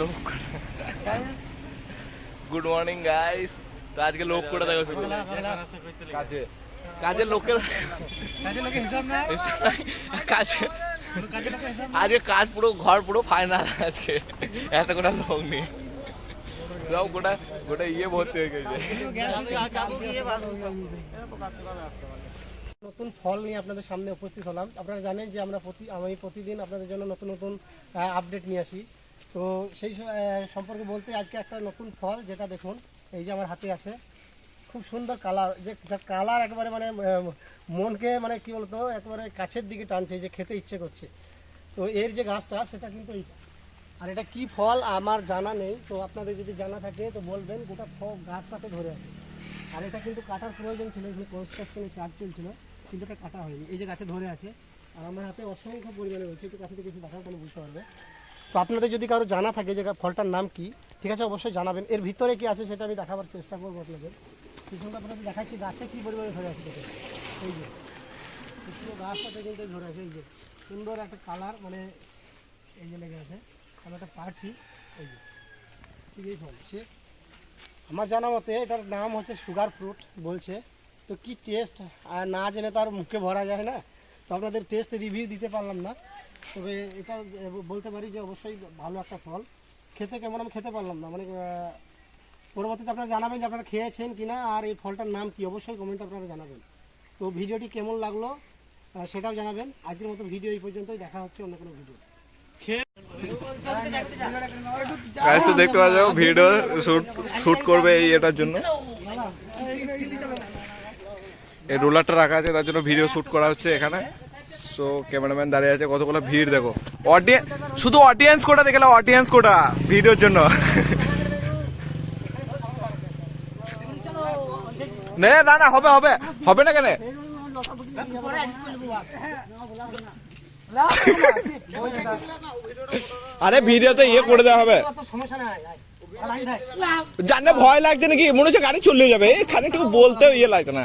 লোক good morning guys তো আজকে লোক করে দেখো শুরু কাজে কাজের লোকের কাজে আজকে কাজ পুরো ঘর পুরো ফাইনাল আজকে এত গোটা লোক নেই সব গোটা গোটা ইয়ে ভর্তি হয়ে গেছে নতুন ফল নিয়ে আপনাদের সামনে উপস্থিত হলাম। আপনারা জানেন যে আমরা প্রতি আমি প্রতিদিন আপনাদের জন্য নতুন নতুন আপডেট নিয়ে আসি। তো সেই সম্পর্কে বলতে আজকে একটা নতুন ফল যেটা দেখুন, এই যে আমার হাতে আছে। খুব সুন্দর কালার, যে যার কালার একেবারে মানে মনকে মানে কি বলতো, একেবারে কাছের দিকে টানছে যে খেতে ইচ্ছে করছে। তো এর যে গাছটা, সেটা কিন্তু এইটা আর এটা কি ফল আমার জানা নেই, তো আপনাদের যদি জানা থাকে, তো বলবেন, গোটা ফল গাছটাতে ধরে আছে। আর এটা কিন্তু কাটার প্রয়োজন ছিল, এখানে কনস্ট্রাকশনের কাজ চলছিল, কিন্তু এটা কাটা হয়নি। এই যে গাছে ধরে আছে, আর আমার হাতে অসংখ্য পরিমাণে রয়েছে, একটু কাছে থেকে কিছু দেখার কোনো বুঝতে পারবে। তো আপনাদের যদি কারও জানা থাকে যে ফলটার নাম কি, ঠিক আছে, অবশ্যই জানাবেন। এর ভিতরে কি আছে সেটা আমি দেখাবার চেষ্টা করব আপনাদের। পিছনটা আপনাদের দেখাচ্ছি, গাছে কি পরিমাণে ধরে আছে এই যে, পুরো গাছটাতে কিন্তু ধরে আছে, এই যে, সুন্দর একটা কালার মানে এই যে লেগে আছে, আমি একটা পারছি এই যে, ঠিক এই ফল। সে আমার জানা মতে এটার নাম হচ্ছে সুগার ফ্রুট বলছে। তো কি টেস্ট, আর না জেনে তার মুখে ভরা যায় না। তো আপনাদের টেস্ট রিভিউ দিতে পারলাম না। তবে এটা বলতে পারি যে অবশ্যই ভালো একটা ফল। খেতে কেমন আমি খেতে পারলাম না। মানে পরবর্তীতে আপনারা জানাবেন যে আপনারা খেয়েছেন কিনা আর এই ফলটার নাম কি। অবশ্যই কমেন্টে আপনারা জানাবেন। তো ভিডিওটি কেমন লাগল সেটাও জানাবেন। আজকের মতো ভিডিও এই পর্যন্তই। দেখা হচ্ছে অন্য কোনো ভিডিও। দেখতে পাচ্ছ, ভিডিও শুট শুট করবে এই এটার জন্য। এই রোলারটা রাখা আছে, তার জন্য ভিডিও শুট করা হচ্ছে এখানে। সো ক্যামেরাম্যান দাঁড়িয়ে আছে, কতগুলো ভিড় দেখো। অডিয়েন্স শুধু অডিয়েন্স কোটা দেখলাম অডিয়েন্স কোটা ভিডিওর জন্য। না না হবে হবে হবে না কেন? আরে, ভিডিওতে ইয়ে করে দেওয়া হবে। জানে ভয় লাগছে নাকি? মনে হচ্ছে গাড়ি চলে যাবে। এখানে একটু বলতেও ইয়ে লাগছে না।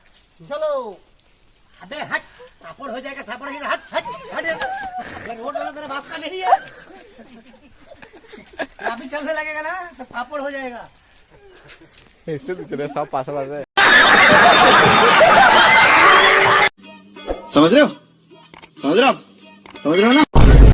चलो। अबे हट। पापड़ हो जाएगा सापड़ हो जाएगा। हट हट हट। रोड वाला तेरा बाप का नहीं है। काफ़ी चलने लगेगा ना तो पापड़ हो जाएगा। ऐसे भी तेरे सब पास पास है। समझ रहे हो? समझ रहे हो समझ रहे हो ना?